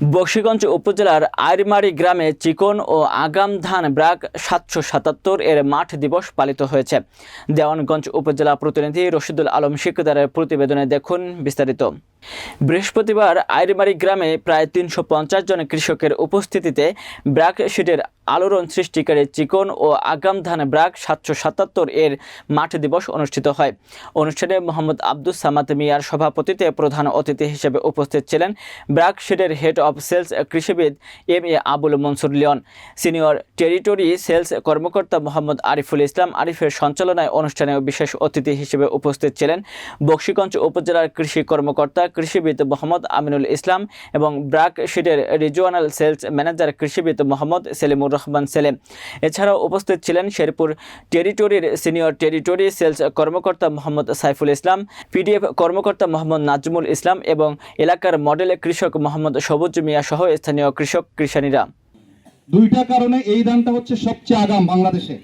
বক্সিগঞ্জ উপজেলার আইরমারি গ্রামে চিকন ও আগাম ধান ব্রাক সাতশো সাতাত্তর এর মাঠ দিবস পালিত হয়েছে। দেওয়ানগঞ্জ উপজেলা প্রতিনিধি রশিদুল আলম শিকদারের প্রতিবেদনে দেখুন বিস্তারিত। বৃহস্পতিবার আইরমারি গ্রামে প্রায় তিনশো পঞ্চাশ জন কৃষকের উপস্থিতিতে ব্রাক শিটের আলোড়ন সৃষ্টিকারী চিকন ও আগাম ধান ব্রাক সাতশো সাতাত্তর এর মাঠ দিবস অনুষ্ঠিত হয়। অনুষ্ঠানে মোহাম্মদ আব্দুস সামাদ মিয়ার সভাপতিতে প্রধান অতিথি হিসেবে উপস্থিত ছিলেন ব্রাক শিটের হেড সেলস কৃষিবিদ M A Abul Mansur Liyon senior territory sales কর্মকর্তা মোহাম্মদ আরিফুল ইসলাম আরিফের সঞ্চালনায় অনুষ্ঠানে বিশেষ অতিথি হিসেবে উপস্থিত ছিলেন বক্সিগঞ্জ উপজেলার কৃষি কর্মকর্তা কৃষিবিদ মোহাম্মদ আমিনুল ইসলাম এবং ব্রাক শিটের রিজিওনাল সেলস ম্যানেজার কৃষিবিদ মোহাম্মদ সেলিমুর রহমান সেলিম এছাড়াও উপস্থিত ছিলেন শেরপুর টেরিটরির সিনিয়র টেরিটরি সেলস কর্মকর্তা মোহাম্মদ সাইফুল ইসলাম পিডিএফ কর্মকর্তা মোহাম্মদ নাজমুল ইসলাম এবং এলাকার মডেল কৃষক মোহাম্মদ সবুজ মিয়া সহ স্থানীয় কৃষক, কৃষানীরা। দুইটা কারণে এই ধানটা হচ্ছে সবচেয়ে আগাম বাংলাদেশে।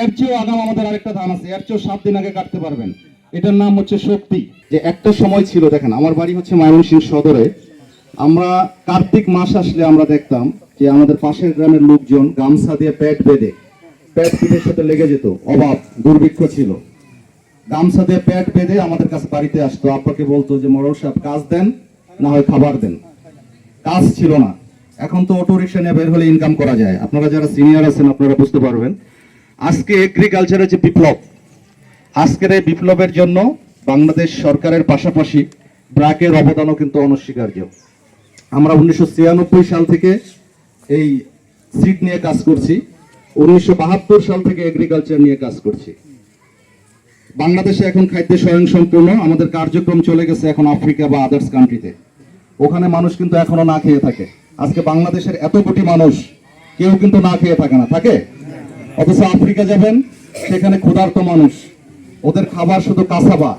এর চেয়েও আগাম আমাদের আরেকটা ধান আছে, এর চেয়েও সাত দিন আগে কাটতে পারবেন। এটার নাম হচ্ছে শক্তি। যে একটা সময় ছিল, দেখেন, আমার বাড়ি হচ্ছে ময়মনসিংহ সদরে। আমরা কার্তিক মাস আসলে আমরা দেখতাম যে আমাদের পাশের গ্রামের লোকজন গামছা দিয়ে পেট বেঁধে, পেট পিঠের সাথে লেগে যেত, অভাব, দুর্ভিক্ষ ছিল। গামছা দিয়ে পেট বেঁধে আমাদের কাছে বাড়িতে আসতো, আব্বাকে বলতো যে, মরল সাহেব, কাজ দেন, না হয় খাবার দেন। কাজ ছিল না। এখন তো অটো রিক্সা নিয়ে বের হলে ইনকাম করা যায়। আপনারা যারা সিনিয়র আছেন, আপনারা বুঝতে পারবেন। আজকে এগ্রিকালচারের যে বিপ্লব। আজকের এই বিপ্লবের জন্য বাংলাদেশ সরকারের পাশাপাশি ব্র্যাকের অবদানও কিন্তু অনস্বীকার্য। আমরা উনিশশো ছিয়ানব্বই সাল থেকে এই সিট নিয়ে কাজ করছি। উনিশশো বাহাত্তর সাল থেকে এগ্রিকালচার নিয়ে কাজ করছি। বাংলাদেশে এখন খাদ্যে স্বয়ংসম্পূর্ণ। আমাদের কার্যক্রম চলে গেছে এখন আফ্রিকা বা আদার্স কান্ট্রিতে ওখানে মানুষ কিন্তু এখনও না খেয়ে থাকে। আজকে বাংলাদেশের এত কোটি মানুষ, কেউ কিন্তু না খেয়ে থাকে না। থাকে? অথচ আফ্রিকা যাবেন, সেখানে ক্ষুধার্ত মানুষ। ওদের খাবার শুধু কাঁচাবা